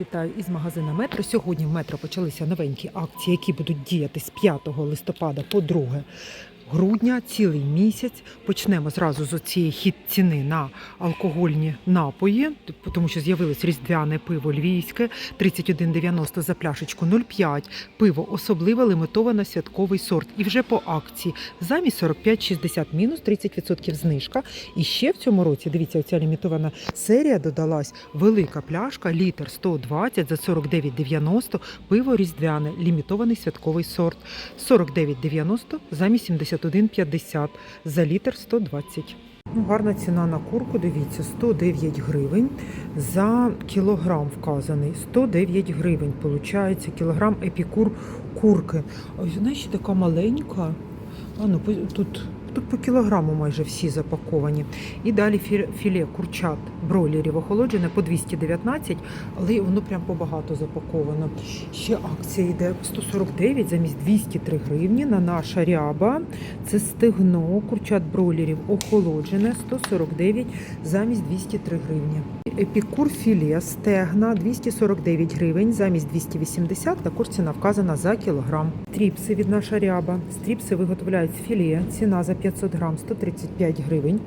Вітаю із магазина Метро. Сьогодні в Метро почалися новенькі акції, які будуть діяти з 5 листопада по 2 грудня, цілий місяць. Почнемо зразу з цієї хід ціни на алкогольні напої, тому що з'явилось різдвяне пиво львівське 31,90 за пляшечку 0,5. Пиво особливе лимитовано святковий сорт. І вже по акції замість 45,60 мінус 30% знижка. І ще в цьому році, дивіться, оця лімітована серія додалась велика пляшка, літр 120 за 49,90, пиво різдвяне, лімітований святковий сорт. 49,90 замість 71,50 за літр 120. Ну, гарна ціна на курку, дивіться, 109 гривень за кілограм вказаний. 109 гривень, виходить, кілограм епікур курки. Ось ще така маленька. А ну, тут, тут по кілограму майже всі запаковані. І далі філе курчат бройлерів охолоджене по 219, але воно прям побагато запаковано. Ще акція йде 149 замість 203 гривні на наша ряба. Це стегно курчат бройлерів охолоджене 149 замість 203 гривні. Епікур філе стегна 249 гривень замість 280. Також ціна вказана за кілограм. Стріпси від наша ряба. Стріпси виготовляють з філе. Ціна за 500 грам 135 гривень.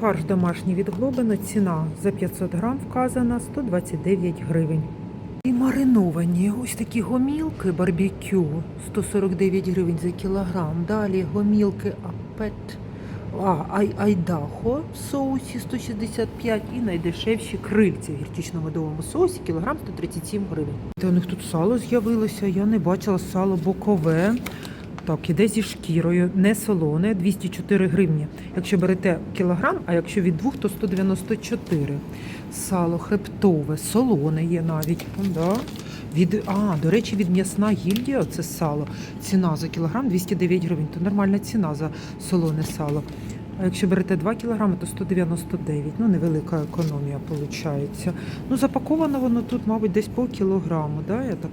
Фарш домашній від Глобина. Ціна за 500 грам вказана 129 гривень. І мариновані ось такі гомілки барбекю 149 гривень за кілограм. Далі гомілки апет. А, ай, айдахо в соусі 165 і найдешевші крильці в гірчично-медовому соусі кілограм 137 гривень. Та у них тут сало з'явилося, я не бачила сало бокове. Так, іде зі шкірою, не солоне, 204 гривні. Якщо берете кілограм, а якщо від двох, то 194. Сало хребтове, солоне є навіть. Да. Від, а, до речі, від м'ясна гільдія, це сало. Ціна за кілограм 209 гривень. То нормальна ціна за солоне сало. А якщо берете 2 кілограми, то 199. Ну, невелика економія виходить. Ну, запаковано воно тут, мабуть, десь по кілограму, да? я так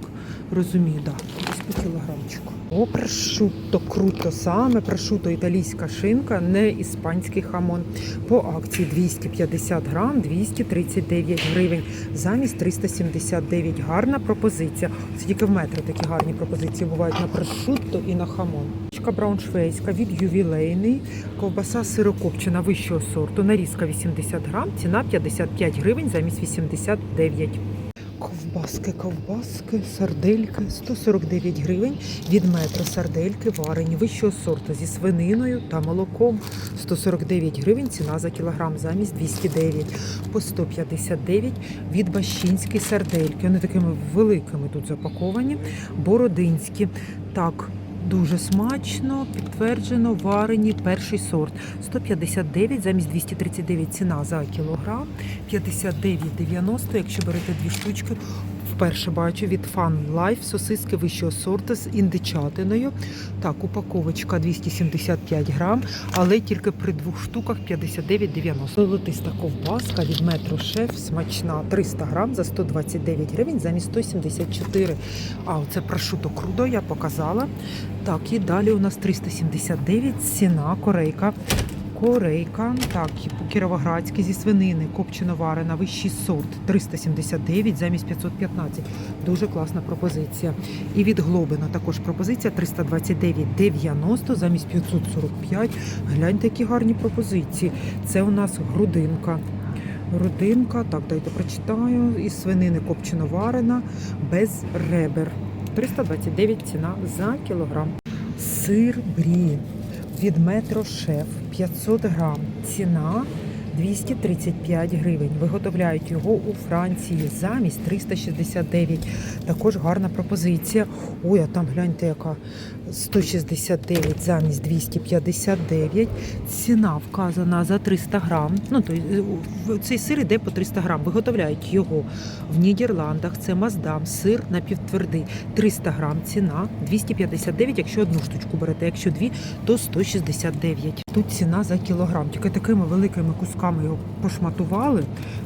розумію, да, десь по кілограмчику. О, прошутто, круто саме, прошутто італійська шинка, не іспанський хамон. По акції 250 грам, 239 гривень, замість 379. Гарна пропозиція. Це тільки в метро такі гарні пропозиції бувають на прошутто і на хамон. Ковбасочка брауншвейська від ювілейний, ковбаса сирокопчена вищого сорту, нарізка 80 грам, ціна 55 гривень замість 89. Ковбаски, ковбаски, сардельки 149 гривень від метро сардельки варені вищого сорту зі свининою та молоком 149 гривень ціна за кілограм замість 209 по 159 від бащинські сардельки. Вони такими великими тут запаковані, бородинські. Так, Дуже смачно, підтверджено, варені перший сорт. 159 замість 239 ціна за кілограм, 59,90, якщо берете дві штучки. Вперше бачу від Fun Life сосиски вищого сорту з індичатиною. Так, упаковочка 275 грам, але тільки при двох штуках 59,90. Золотиста ковбаска від Метро Шеф смачна 300 грам за 129 гривень замість 174. А оце прошуто крудо я показала. Так, і далі у нас 379 ціна корейка. Корейка, так, кіровоградські зі свинини, копчено варена, вищий сорт 379 замість 515. Дуже класна пропозиція. І від Глобина також пропозиція 329,90 замість 545. Гляньте, які гарні пропозиції. Це у нас грудинка. Грудинка, так, дайте прочитаю. Із свинини копчено варена, без ребер. 329 ціна за кілограм. Сир брі від Метро Шеф 500 грам. Ціна 235 гривень. Виготовляють його у Франції замість 369. Також гарна пропозиція. Ой, а там гляньте, яка 169 замість 259. Ціна вказана за 300 грам. Ну, то, е, цей сир іде по 300 грам. Виготовляють його в Нідерландах. Це Маздам, сир напівтвердий. 300 грам ціна 259, якщо одну штучку берете. Якщо дві, то 169. Тут ціна за кілограм. Тільки такими великими кусками його пошматували.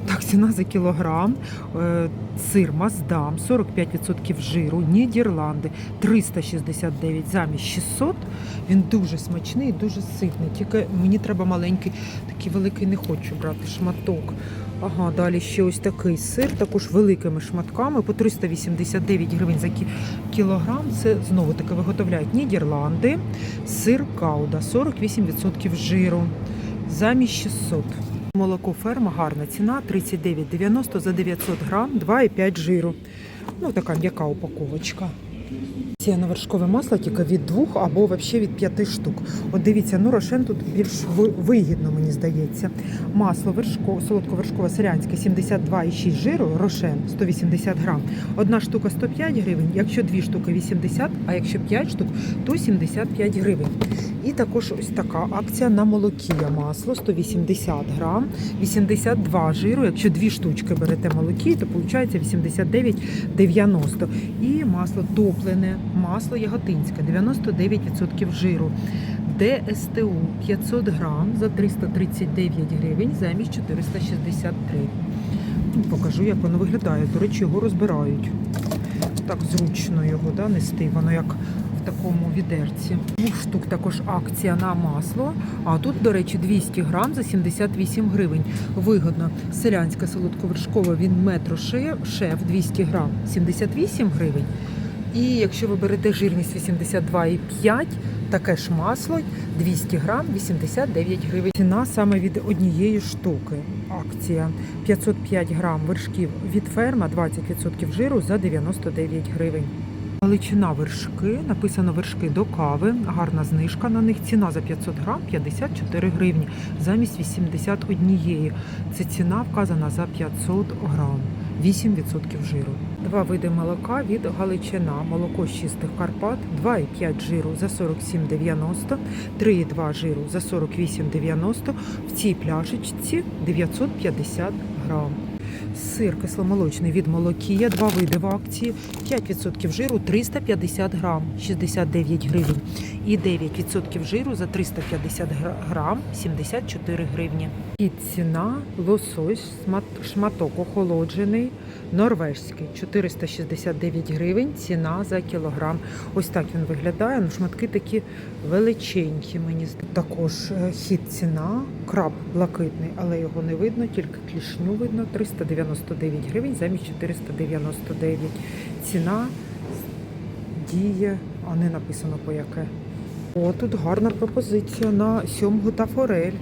Так, ціна за кілограм. Е, Сир Маздам, 45% жиру, Нідерланди 369 замість 600. Він дуже смачний, і дуже ситний. Тільки мені треба маленький, такий великий не хочу брати шматок. Ага, далі ще ось такий сир, також великими шматками по 389 гривень за кілограм. Це знову таки виготовляють Нідерланди. Сир Гауда, 48% жиру. Замість 600. Молоко ферма гарна ціна 39,90 за 900 грам, 2,5 жиру. Ну, така м'яка упаковочка. Це на вершкове масло тільки від двох або взагалі від п'яти штук. От дивіться, ну рошен тут більш вигідно, мені здається. Масло вершкове, солодко-вершкове селянське 72,6 жиру, рошен 180 грам. Одна штука 105 гривень, якщо дві штуки 80, а якщо 5 штук, то 75 гривень. І також ось така акція на молокія масло 180 грам, 82 жиру. Якщо дві штучки берете молокі, то виходить 89,90. І масло топлене, масло яготинське 99% жиру. ДСТУ 500 грам за 339 гривень замість 463. Ну, Покажу, як воно виглядає. До речі, його розбирають. Так зручно його да, нести, воно як такому відерці. Двох штук також акція на масло. А тут, до речі, 200 грам за 78 гривень. Вигодно. Селянське солодковершкове він метро шеф 200 грам 78 гривень. І якщо ви берете жирність 82,5, таке ж масло 200 грам 89 гривень. Ціна саме від однієї штуки. Акція 505 грам вершків від ферма, 20% жиру за 99 гривень. Величина вершки, написано вершки до кави, гарна знижка на них. Ціна за 500 грам 54 гривні замість 81. Це ціна вказана за 500 грам. 8% жиру. Два види молока від Галичина. Молоко з чистих Карпат, 2,5 жиру за 47,90, 3,2 жиру за 48,90. В цій пляшечці 950 грам. Сир кисломолочний від Молокія, два види в акції, 5% жиру 350 грам, 69 гривень. І 9% жиру за 350 гра- грам, 74 гривні. І ціна лосось, шматок охолоджений, норвежський, 469 гривень, ціна за кілограм. Ось так він виглядає, ну шматки такі величенькі, мені. Також е, хід ціна, краб блакитний, але його не видно, тільки клішню видно, 399 гривень замість 499. Ціна діє, а не написано по яке. О, тут гарна пропозиція на сьомгу та форель.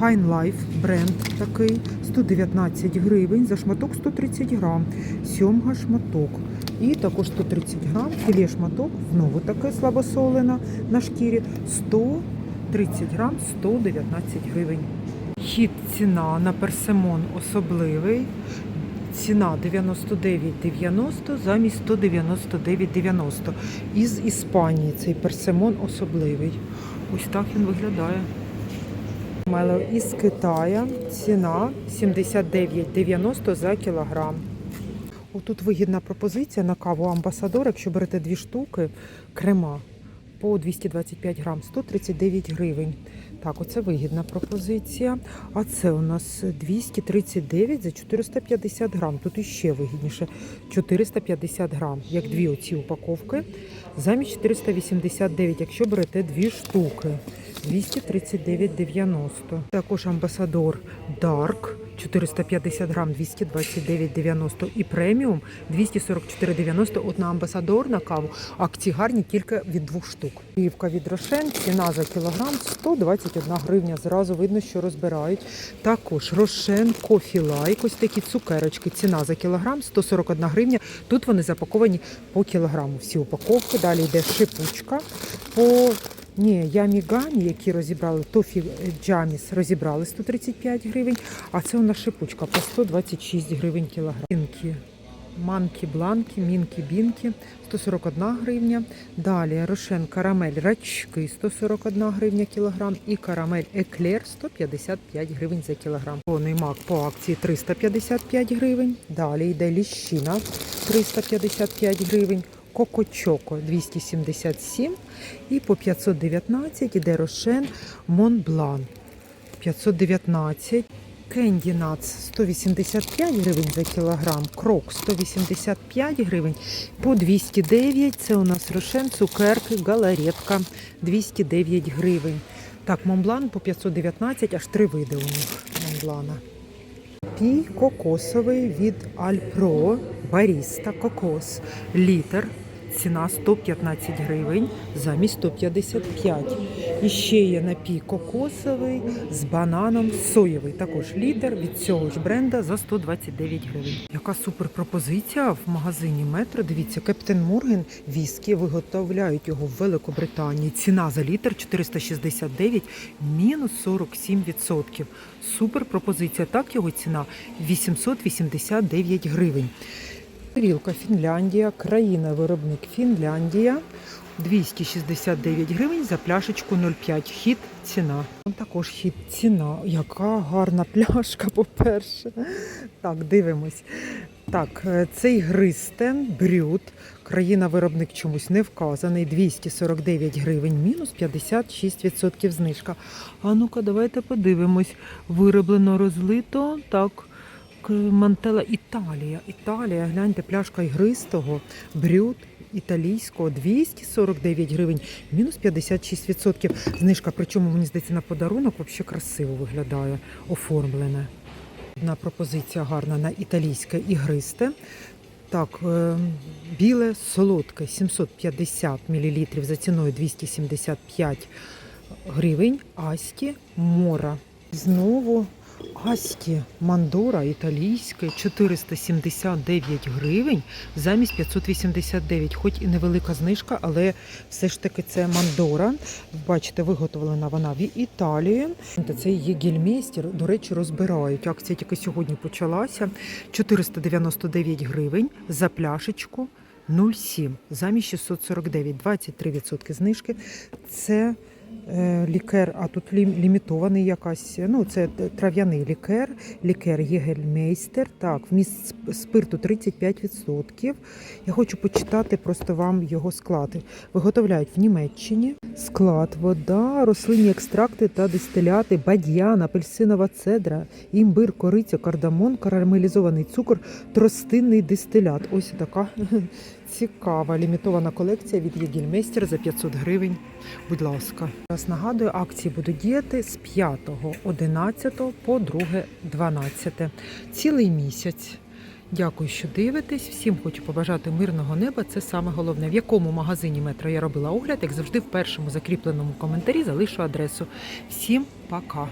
Fine Life бренд такий 119 гривень за шматок 130 грам. Сьомга шматок. І також 130 грам, філе шматок, знову таке слабосолена на шкірі 130 грам, 119 гривень. Хід ціна на персимон особливий. Ціна 99,90 замість 199,90. Із Іспанії цей персимон особливий. Ось так він виглядає. Мело із Китаю. Ціна 79,90 за кілограм. Отут вигідна пропозиція на каву Амбасадор, якщо берете дві штуки, крема по 225 грам, 139 гривень. Так, оце вигідна пропозиція. А це у нас 239 за 450 грам. Тут іще вигідніше 450 грам, як дві оці упаковки. Замість 489, якщо берете дві штуки. 239,90. Також амбасадор Dark 450 грам 229,90 і преміум 244,90. От на амбасадор на каву акції гарні тільки від двох штук. Плівка від Рошен, ціна за кілограм 121 гривня. Зразу видно, що розбирають. Також Рошен Кофі Лайк, ось такі цукерочки. Ціна за кілограм 141 гривня. Тут вони запаковані по кілограму. Всі упаковки. Далі йде шипучка по ні, ямігані, які розібрали, тофі джаміс розібрали 135 гривень, а це у нас шипучка по 126 гривень кілограм. Мінки, манки, бланки, мінки, бінки 141 гривня. Далі рошен карамель рачки 141 гривня кілограм і карамель еклер 155 гривень за кілограм. Повний мак по акції 355 гривень. Далі йде ліщина 355 гривень. Коко-чоко 277 і по 519 іде рошен Монблан 519. Кенді Нац 185 гривень за кілограм, крок 185 гривень, по 209 це у нас рошен, цукерки, галаретка 209 гривень. Так, Монблан по 519, аж три види у них Монблана. Напій кокосовий від Альпро Баріста Кокос. Літр. Ціна 115 гривень замість 155. І ще є напій кокосовий з бананом соєвий. Також літр від цього ж бренда за 129 гривень. Яка супер пропозиція в магазині Метро. Дивіться, Кептен Морген віскі виготовляють його в Великобританії. Ціна за літр 469, мінус 47%. Супер пропозиція. Так його ціна 889 гривень. Тарілка Фінляндія, країна-виробник Фінляндія. 269 гривень за пляшечку 0,5. Хід ціна. Також хід ціна. Яка гарна пляшка, по-перше. Так, дивимось. Так, е, цей Гристен Брют. Країна-виробник чомусь не вказаний. 249 гривень, мінус 56% знижка. А ну-ка, давайте подивимось. Вироблено розлито. Так. К- Мантела Італія. Італія, гляньте, пляшка ігристого, брют італійського 249 гривень, мінус 56%. Знижка, причому мені здається, на подарунок взагалі красиво виглядає, оформлене. Одна пропозиція гарна на італійське ігристе. Так, е, біле солодке 750 мл за ціною 275 гривень. Асті Мора. Знову Асті Мандора італійське 479 гривень замість 589. Хоч і невелика знижка, але все ж таки це Мандора. Бачите, виготовлена вона в Італії. Це її гельмейстер, до речі, розбирають. Акція тільки сьогодні почалася. 499 гривень за пляшечку 0,7 замість 649, 23% знижки. Це лікер, а тут лімітований якась. Ну, це трав'яний лікер, лікер Єгельмейстер. Так, вміст сп- спирту 35%. Я хочу почитати просто вам його склад. Виготовляють в Німеччині. Склад, вода, рослинні екстракти та дистиляти, бадьян, апельсинова цедра, імбир, кориця, кардамон, карамелізований цукор, тростинний дистилят. Ось така цікава лімітована колекція від Єгельмейстер за 500 гривень. Будь ласка. Раз нагадую, акції будуть діяти з 5.11 по 2.12. Цілий місяць. Дякую, що дивитесь. Всім хочу побажати мирного неба. Це саме головне. В якому магазині метро я робила огляд, як завжди, в першому закріпленому коментарі залишу адресу. Всім пока.